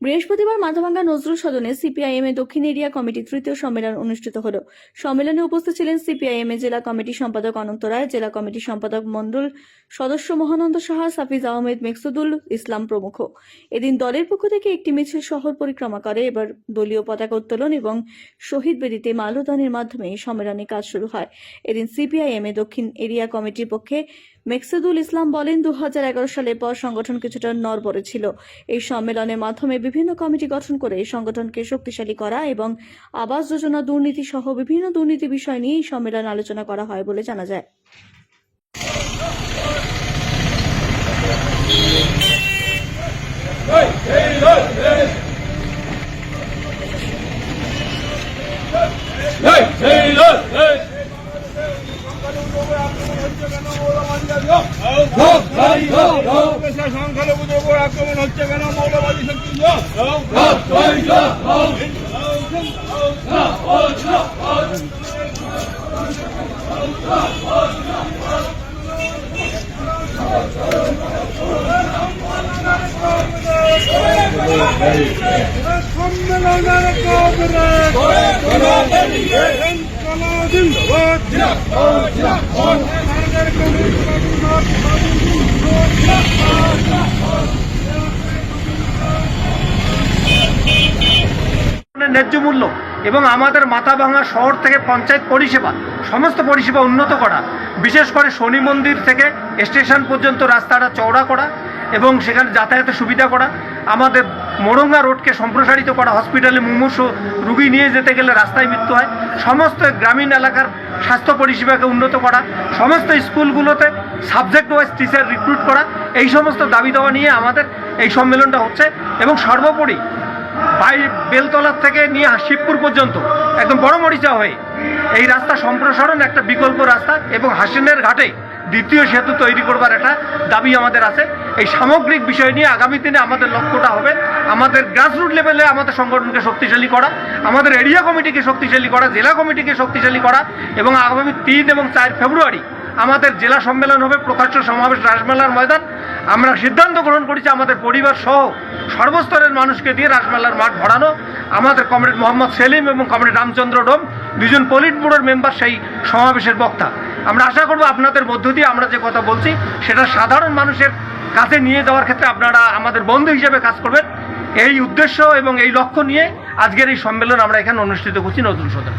বৃহস্পতিবার মাথাভাঙ্গা নজরুল সদনে সিপিআইএম এ দক্ষিণ এরিয়া কমিটি তৃতীয় সম্মেলন অনুষ্ঠিত হল। সম্মেলনে উপস্থিত ছিলেন সিপিআইএম এ জেলা কমিটি সম্পাদক অনন্ত রায়, জেলা কমিটি সম্পাদক মণ্ডল সদস্য মহানন্দ সাহা, সাফিজ আহমেদ মেকসুদুল ইসলাম প্রমুখ। এদিন দলের পক্ষ থেকে একটি মিছিল শহর পরিক্রমা করে। এবার দলীয় পতাকা উত্তোলন এবং শহীদ বেদিতে মাল্যদানের মাধ্যমে সম্মেলনে কাজ শুরু হয়। এদিন সিপিআইএম এ দক্ষিণ এরিয়া কমিটির পক্ষে মেকসুদুল ইসলাম বলেন দু হাজার এগারো সালের পর সংগঠন কিছুটা নড়বড়ে ছিল এই সম্মেলনের মাধ্যমে বিভিন্ন কমিটি গঠন করে এই সংগঠনকে শক্তিশালী করা এবং আবাস যোজনা দুর্নীতি সহ বিভিন্ন দুর্নীতি বিষয় নিয়ে এই সম্মেলন আলোচনা করা হয় বলে জানা যায় সংখ্যালঘুদের উপর আক্রমণ হচ্ছে কেন মৌলবাদী ন্যায্য মূল্য এবং আমাদের মাথা ভাঙা শহর থেকে পঞ্চায়েত পরিষেবা, সমস্ত পরিষেবা উন্নত করা, বিশেষ করে শনি মন্দির থেকে স্টেশন পর্যন্ত রাস্তাটা চওড়া করা এবং সেখানে যাতায়াতের সুবিধা করা। আমাদের মোরঙ্গা রোডকে সম্প্রসারিত করা হসপিটালে মুমূর্ষ রুগী নিয়ে যেতে গেলে রাস্তায় মৃত্যু হয়। সমস্ত গ্রামীণ এলাকার স্বাস্থ্য পরিষেবাকে উন্নত করা। সমস্ত স্কুলগুলোতে সাবজেক্ট ওয়াইজ টিচার রিক্রুট করা। এই সমস্ত দাবি দেওয়া নিয়ে আমাদের এই সম্মেলনটা হচ্ছে এবং সর্বোপরি বাই বেলতলার থেকে নিয়ে শিবপুর পর্যন্ত একদম বড় মরিচা হয়ে এই রাস্তা সম্প্রসারণ একটা বিকল্প রাস্তা এবং হাসিনের ঘাটে দ্বিতীয় সেতু তৈরি করবার একটা দাবি আমাদের আছে। এই সামগ্রিক বিষয় নিয়ে আগামী দিনে আমাদের লক্ষ্যটা হবে আমাদের গ্রাসরুট লেভেলে আমাদের সংগঠনকে শক্তিশালী করা, আমাদের এরিয়া কমিটিকে শক্তিশালী করা, জেলা কমিটিকে শক্তিশালী করা এবং আগামী তিন এবং চার ফেব্রুয়ারি আমাদের জেলা সম্মেলন হবে, প্রকাশ্য সমাবেশ রাসমেলার ময়দান। আমরা সিদ্ধান্ত গ্রহণ করেছি আমাদের পরিবার সহ সর্বস্তরের মানুষকে দিয়ে রাসমেলার মাঠ ভরানো। আমাদের কমরেড মোহাম্মদ সেলিম এবং কমরেড রামচন্দ্র ডোম, দুজন পলিট ব্যুরোর মেম্বার সেই সমাবেশের বক্তা। আমরা আশা করব আপনাদের মধ্য দিয়ে আমরা যে কথা বলছি, সেটা সাধারণ মানুষের কাছে নিয়ে যাওয়ার ক্ষেত্রে আপনারা আমাদের বন্ধু হিসেবে কাজ করবেন। এই উদ্দেশ্য এবং এই লক্ষ্য নিয়ে আজকের এই সম্মেলন আমরা এখানে অনুষ্ঠিত করছি নতুন সদন।